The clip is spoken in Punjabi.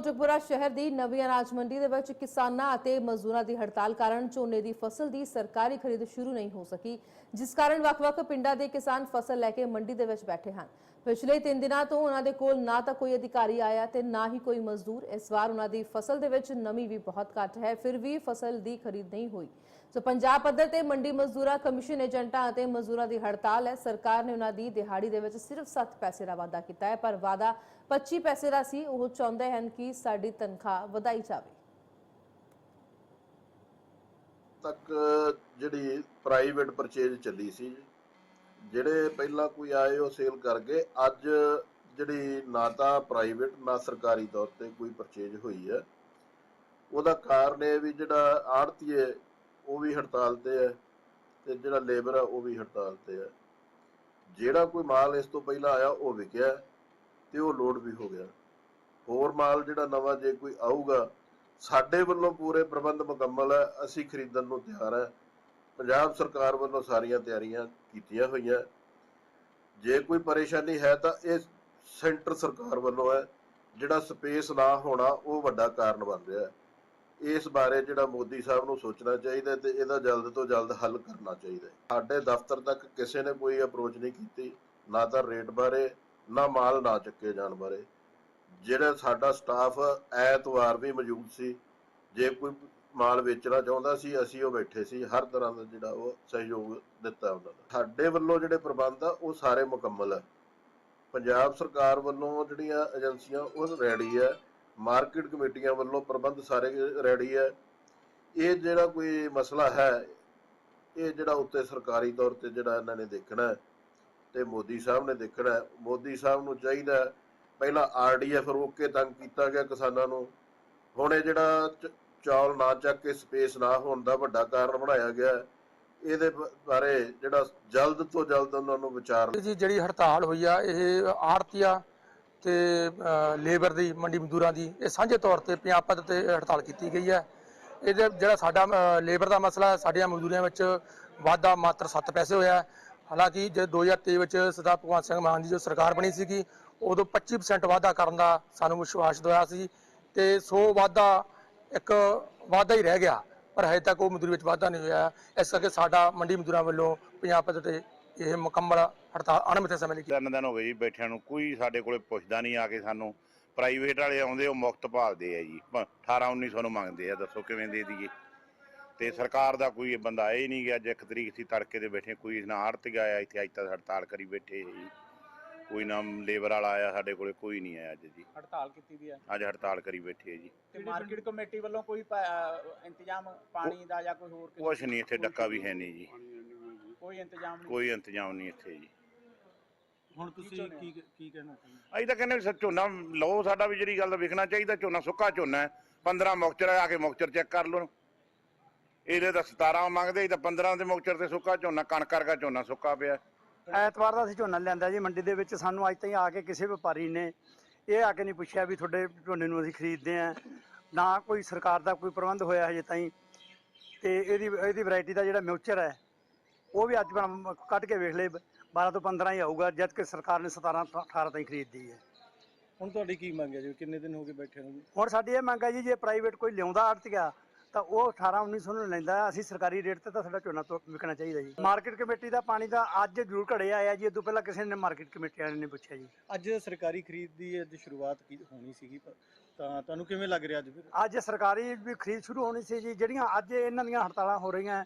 ਕੋਟਕਪੁਰਾ ਸ਼ਹਿਰ ਦੀ ਨਵੀਂ ਅਨਾਜ ਮੰਡੀ ਦੇ ਵਿੱਚ ਕਿਸਾਨਾਂ ਅਤੇ ਮਜ਼ਦੂਰਾਂ ਦੀ ਹੜਤਾਲ ਕਾਰਨ ਝੋਨੇ ਦੀ ਫਸਲ ਦੀ ਸਰਕਾਰੀ ਖਰੀਦ ਸ਼ੁਰੂ ਨਹੀਂ ਹੋ ਸਕੀ, ਜਿਸ ਕਾਰਨ ਵੱਖ-ਵੱਖ ਪਿੰਡਾਂ ਦੇ ਕਿਸਾਨ ਫਸਲ ਲੈ ਕੇ ਮੰਡੀ ਦੇ ਵਿੱਚ ਬੈਠੇ ਹਨ। ਪਿਛਲੇ 3 ਦਿਨਾਂ ਤੋਂ ਉਹਨਾਂ ਦੇ ਕੋਲ ਨਾ ਤਾਂ ਕੋਈ ਅਧਿਕਾਰੀ ਆਇਆ ਤੇ ਨਾ ਹੀ ਕੋਈ ਮਜ਼ਦੂਰ। ਇਸ ਵਾਰ ਉਹਨਾਂ ਦੀ ਫਸਲ ਦੇ ਵਿੱਚ ਨਮੀ ਵੀ ਬਹੁਤ ਘੱਟ ਹੈ, ਫਿਰ ਵੀ ਫਸਲ ਦੀ ਖਰੀਦ ਨਹੀਂ ਹੋਈ। ਸੋ ਪੰਜਾਬ ਪੱਧਰ ਤੇ ਮੰਡੀ ਮਜ਼ਦੂਰਾਂ, ਕਮਿਸ਼ਨ ਏਜੰਟਾਂ ਅਤੇ ਮਜ਼ਦੂਰਾਂ ਦੀ ਹੜਤਾਲ ਹੈ। ਸਰਕਾਰ ਨੇ ਉਹਨਾਂ ਦੀ ਦਿਹਾੜੀ ਦੇ ਵਿੱਚ ਸਿਰਫ 7 ਪੈਸੇ ਦਾ ਵਾਅਦਾ ਕੀਤਾ ਹੈ, ਪਰ ਵਾਅਦਾ 25 ਪੈਸੇ ਦਾ ਸੀ। ਉਹ ਚਾਹੁੰਦੇ ਹਨ ਕਿ ਸਾਡੀ ਤਨਖਾਹ ਵਧਾਈ ਜਾਵੇ। ਤੱਕ ਜਿਹੜੀ ਪ੍ਰਾਈਵੇਟ ਪਰਚੇਜ ਚੱਲੀ ਸੀ ਜਿਹੜੇ ਪਹਿਲਾਂ ਕੋਈ ਆਏ ਉਹ ਸੇਲ ਕਰ ਗਏ। ਅੱਜ ਜਿਹੜੀ ਨਾ ਤਾਂ ਪ੍ਰਾਈਵੇਟ ਨਾ ਸਰਕਾਰੀ ਤੌਰ ਤੇ ਕੋਈ ਪਰਚੇਜ ਹੋਈ ਹੈ। ਉਹਦਾ ਕਾਰਨ ਇਹ ਵੀ ਜਿਹੜਾ ਆੜਤੀਏ ਉਹ ਵੀ ਹੜਤਾਲ ਤੇ ਹੈ ਤੇ ਜਿਹੜਾ ਲੇਬਰ ਹੈ ਉਹ ਵੀ ਹੜਤਾਲ ਤੇ ਹੈ। ਜਿਹੜਾ ਕੋਈ ਮਾਲ ਇਸ ਤੋਂ ਪਹਿਲਾਂ ਆਇਆ, ਉਹ ਵਿਕਿਆ ਤੇ ਉਹ ਲੋਡ ਵੀ ਹੋ ਗਿਆ। ਹੋਰ ਮਾਲ ਜਿਹੜਾ ਨਵਾਂ ਜੇ ਕੋਈ ਆਊਗਾ, ਸਾਡੇ ਵੱਲੋਂ ਪੂਰੇ ਪ੍ਰਬੰਧ ਮੁਕੰਮਲ ਹੈ, ਅਸੀਂ ਖਰੀਦਣ ਨੂੰ ਤਿਆਰ ਹੈ। ਪੰਜਾਬ ਸਰਕਾਰ ਵੱਲੋਂ ਸਾਰੀਆਂ ਤਿਆਰੀਆਂ ਕੀਤੀਆਂ ਹੋਈਆਂ। ਜੇ ਕੋਈ ਪਰੇਸ਼ਾਨੀ ਹੈ ਤਾਂ ਇਹ ਸੈਂਟਰ ਸਰਕਾਰ ਵੱਲੋਂ ਹੈ। ਜਿਹੜਾ ਸਪੇਸ ਨਾ ਹੋਣਾ, ਉਹ ਵੱਡਾ ਕਾਰਨ ਬਣ ਰਿਹਾ ਹੈ। ਇਸ ਬਾਰੇ ਜਿਹੜਾ ਮੋਦੀ ਸਾਹਿਬ ਨੂੰ ਸੋਚਣਾ ਚਾਹੀਦਾ ਤੇ ਇਹਦਾ ਜਲਦ ਤੋਂ ਜਲਦ ਹੱਲ ਕਰਨਾ ਚਾਹੀਦਾ ਸਾਡੇ ਦਫ਼ਤਰ ਤੱਕ ਕਿਸੇ ਨੇ ਕੋਈ ਅਪਰੋਚ ਨਹੀਂ ਕੀਤੀ। ਨਾ ਤਾਂ ਰੇਟ ਬਾਰੇ, ਨਾ ਮਾਲ ਨਾ ਚੱਕੇ ਜਾਣ ਬਾਰੇ। ਜਿਹੜਾ ਸਾਡਾ ਸਟਾਫ ਐਤਵਾਰ ਵੀ ਮੌਜੂਦ ਸੀ, ਜੇ ਕੋਈ ਮਾਲ ਵੇਚਣਾ ਚਾਹੁੰਦਾ ਸੀ, ਅਸੀਂ ਉਹ ਬੈਠੇ ਸੀ, ਹਰ ਤਰ੍ਹਾਂ ਦਾ ਜਿਹੜਾ ਉਹ ਸਹਿਯੋਗ ਦਿੱਤਾ ਉਹਨਾਂ ਦਾ ਸਾਡੇ ਵੱਲੋਂ ਜਿਹੜੇ ਪ੍ਰਬੰਧ ਆ, ਉਹ ਸਾਰੇ ਮੁਕੰਮਲ ਹੈ ਪੰਜਾਬ ਸਰਕਾਰ ਵੱਲੋਂ ਜਿਹੜੀਆਂ ਏਜੰਸੀਆਂ, ਉਹ ਰੈਡੀ ਹੈ ਮਾਰਕੀਟ ਕਮੇਟੀਆਂ ਵੱਲੋਂ ਪ੍ਰਬੰਧ ਸਾਰੇ ਰੈਡੀ ਹੈ ਇਹ ਜਿਹੜਾ ਕੋਈ ਮਸਲਾ ਹੈ, ਇਹ ਜਿਹੜਾ ਉੱਤੇ ਸਰਕਾਰੀ ਤੌਰ ਤੇ ਜਿਹੜਾ ਇਹਨਾਂ ਨੇ ਦੇਖਣਾ ਹੈ ਤੇ ਮੋਦੀ ਸਾਹਿਬ ਨੇ ਦੇਖਣਾ, ਮੋਦੀ ਸਾਹਿਬ ਨੂੰ ਚਾਹੀਦਾ ਹੈ ਪਹਿਲਾਂ ਆਰਡੀਐਫ ਰੋਕ ਕੇ ਤੰਗ ਕੀਤਾ ਗਿਆ ਕਿਸਾਨਾਂ ਨੂੰ। ਹੁਣ ਇਹ ਜਿਹੜਾ ਚੌਲ ਨਾ ਚੱਕ ਕੇ ਸਪੇਸ ਨਾ ਹੋਣ ਦਾ ਵੱਡਾ ਕਾਰਨ ਬਣਾਇਆ ਗਿਆ ਹੈ। ਇਹਦੇ ਬਾਰੇ ਜਿਹੜਾ ਜਲਦ ਤੋਂ ਜਲਦ ਉਹਨਾਂ ਨੂੰ ਵਿਚਾਰ ਜੀ ਜਿਹੜੀ ਹੜਤਾਲ ਹੋਈ ਆ, ਇਹ ਆੜਤੀਆ ਤੇ ਲੇਬਰ ਦੀ, ਮੰਡੀ ਮਜ਼ਦੂਰਾਂ ਦੀ, ਇਹ ਸਾਂਝੇ ਤੌਰ ਤੇ ਪੰਜਾਬ ਪੱਧਰ ਤੇ ਹੜਤਾਲ ਕੀਤੀ ਗਈ ਹੈ ਇਹਦੇ ਜਿਹੜਾ ਸਾਡਾ ਲੇਬਰ ਦਾ ਮਸਲਾ ਸਾਡੀਆਂ ਮਜ਼ਦੂਰੀਆਂ ਵਿੱਚ ਵਾਧਾ ਮਾਤਰ 7 ਪੈਸੇ ਹੋਇਆ ਹੈ। ਹਾਲਾਂਕਿ ਜੇ 2023 ਵਿੱਚ ਸਰਦਾਰ ਭਗਵੰਤ ਸਿੰਘ ਮਾਨ ਦੀ ਜੋ ਸਰਕਾਰ ਬਣੀ ਸੀਗੀ, ਉਦੋਂ 25% ਵਾਧਾ ਕਰਨ ਦਾ ਸਾਨੂੰ ਵਿਸ਼ਵਾਸ ਦਵਾਇਆ ਸੀ ਤੇ ਸੋ ਵਾਧਾ ਇੱਕ ਵਾਧਾ ਹੀ ਰਹਿ ਗਿਆ, ਪਰ ਹਜੇ ਤੱਕ ਉਹ ਮਜ਼ਦੂਰੀ ਵਿੱਚ ਵਾਧਾ ਨਹੀਂ ਹੋਇਆ। ਇਸ ਕਰਕੇ ਸਾਡਾ ਮੰਡੀ ਮਜ਼ਦੂਰਾਂ ਵੱਲੋਂ ਪੰਜਾਬ ਪੱਧਰ ਤੇ ਇਹ ਮੁਕੰਮਲ ਹੜਤਾਲ, ਅਣਮਿੱਥੇ ਸਮੇਂ ਲਈ ਤਿੰਨ ਦਿਨ ਹੋ ਗਏ ਜੀ ਬੈਠਿਆਂ ਨੂੰ, ਕੋਈ ਸਾਡੇ ਕੋਲੇ ਪੁੱਛਦਾ ਨਹੀਂ ਆ ਕੇ ਸਾਨੂੰ। ਪ੍ਰਾਈਵੇਟ ਵਾਲੇ ਆਉਂਦੇ, ਉਹ ਮੁਫਤ ਭਾਲਦੇ ਆ ਜੀ। ਪ- 18 1900 ਨੂੰ ਮੰਗਦੇ ਆ, ਦੱਸੋ ਕਿਵੇਂ ਦੇ ਦਈਏ। ਤੇ ਸਰਕਾਰ ਦਾ ਕੋਈ ਬੰਦਾ ਇਹ ਨਹੀਂ ਗਿਆ ਅੱਜ ਇੱਕ ਤਰੀਕ ਸੀ ਤੜਕੇ ਦੇ ਬੈਠੇ, ਕੋਈ ਨਾ ਆੜਤ ਆਇਆ ਇੱਥੇ ਅੱਜ ਤੱਕ ਹੜਤਾਲ ਕਰੀ ਬੈਠੇ ਜੀ। ਕੋਈ ਨਾ ਲੇਬਰ ਵਾਲਾ ਆਇਆ ਸਾਡੇ ਕੋਲੇ ਕੋਈ ਨਹੀਂ ਆਇਆ ਅੱਜ ਜੀ। ਹੜਤਾਲ ਕੀਤੀ ਦੀ ਹੈ ਅੱਜ ਹੜਤਾਲ ਕਰੀ ਬੈਠੇ ਆ ਜੀ। ਤੇ ਮਾਰਕੀਟ ਕਮੇਟੀ ਵੱਲੋਂ ਕੋਈ ਪ- ਅਹ ਇੰਤਜ਼ਾਮ ਪਾਣੀ ਦਾ ਜਾਂ ਕੋਈ ਹੋਰ ਕੁਛ ਨਹੀਂ ਇੱਥੇ ਡੱਕਾ ਵੀ ਹੈ ਨਹੀਂ ਜੀ। ਕੋਈ ਇੰਤਜ਼ਾਮ ਨਹੀਂ? ਕੋਈ ਇੰਤਜ਼ਾਮ ਨਹੀਂ ਇੱਥੇ ਜੀ। ਹੁਣ ਤੁਸੀਂ ਕੀ ਕੀ ਕਹਿਣਾ ਚਾਹੁੰਦੇ ਅਸੀਂ ਤਾਂ ਕਹਿੰਦੇ ਵੀ ਝੋਨਾ ਲਓ ਸਾਡਾ ਵੀ ਜਿਹੜੀ ਗੱਲ ਦਾ ਵਿਕਣਾ ਚਾਹੀਦਾ ਝੋਨਾ ਸੁੱਕਾ ਝੋਨਾ ਹੈ। 15 ਮੁਕਚਰ ਆ ਕੇ ਮੁਕਚਰ ਚੈੱਕ ਕਰ ਲਓ। ਇਹਦੇ ਤਾਂ 17 ਮੰਗਦੇ ਸੀ ਤਾਂ 15 ਦੇ ਮੁਕਚਰ ਤੇ ਸੁੱਕਾ ਝੋਨਾ ਕਣਕ ਵਰਗਾ ਝੋਨਾ ਸੁੱਕਾ ਪਿਆ। ਐਤਵਾਰ ਦਾ ਅਸੀਂ ਝੋਨਾ ਲਿਆਂਦਾ ਜੀ ਮੰਡੀ ਦੇ ਵਿੱਚ ਸਾਨੂੰ ਅੱਜ ਤਾਈਂ ਆ ਕੇ ਕਿਸੇ ਵਪਾਰੀ ਨੇ ਇਹ ਆ ਕੇ ਨਹੀਂ ਪੁੱਛਿਆ ਵੀ ਤੁਹਾਡੇ ਝੋਨੇ ਨੂੰ ਅਸੀਂ ਖਰੀਦਦੇ ਆ ਨਾ ਕੋਈ ਸਰਕਾਰ ਦਾ ਕੋਈ ਪ੍ਰਬੰਧ ਹੋਇਆ ਹਜੇ ਤਾਈਂ ਤੇ ਇਹਦੀ ਇਹਦੀ ਵੈਰਾਈਟੀ ਦਾ ਜਿਹੜਾ ਮਿਊਚਰ ਹੈ ਉਹ ਵੀ ਅੱਜ ਬਣਾ- ਕੱਢ ਕੇ ਵੇਖ ਲਏ 12 ਤੋਂ 15 ਹੀ ਆਊਗਾ ਜਦ ਕਿ ਸਰਕਾਰ ਨੇ 17 ਤੋਂ 18 ਤਾਈਂ ਖਰੀਦਦੀ ਹੈ। ਹੁਣ ਤੁਹਾਡੀ ਕੀ ਮੰਗ ਹੈ ਜੀ? ਕਿੰਨੇ ਦਿਨ ਹੋ ਗਏ ਬੈਠੇ ਨੂੰ? ਹੁਣ ਸਾਡੀ ਇਹ ਮੰਗ ਹੈ ਜੀ ਜੇ ਪ੍ਰਾਈਵੇਟ ਕੋਈ ਲਿਆਉਂਦਾ ਆੜਤੀਆ ਤਾਂ ਉਹ 18 1900 ਨੂੰ ਲੈਂਦਾ। ਅਸੀਂ ਸਰਕਾਰੀ ਰੇਟ ਤੇ ਤਾਂ ਸਾਡਾ ਝੋਨਾ ਤੋਂ ਵਿਕਣਾ ਚਾਹੀਦਾ ਜੀ। ਮਾਰਕੀਟ ਕਮੇਟੀ ਦਾ ਪਾਣੀ ਦਾ ਅੱਜ ਜ਼ਰੂਰ ਘੜਿਆ ਆਇਆ ਜੀ। ਇਹ ਤੋਂ ਪਹਿਲਾਂ ਕਿਸੇ ਨੇ ਮਾਰਕੀਟ ਕਮੇਟੀ ਵਾਲਿਆਂ ਨੇ ਪੁੱਛਿਆ ਜੀ। ਅੱਜ ਸਰਕਾਰੀ ਖਰੀਦ ਦੀ ਅੱਜ ਸ਼ੁਰੂਆਤ ਕੀ ਹੋਣੀ ਸੀਗੀ? ਪਰ- ਤਾਂ ਤੁਹਾਨੂੰ ਕਿਵੇਂ ਲੱਗ ਰਿਹਾ ਅੱਜ ਫਿਰ? ਅੱਜ ਸਰਕਾਰੀ ਵੀ ਖਰੀਦ ਸ਼ੁਰੂ ਹੋਣੀ ਸੀ ਜੀ। ਜਿਹੜੀਆਂ ਅੱਜ ਇਹਨਾਂ ਦੀਆਂ ਹੜਤਾਲਾਂ ਹੋ ਰਹੀਆਂ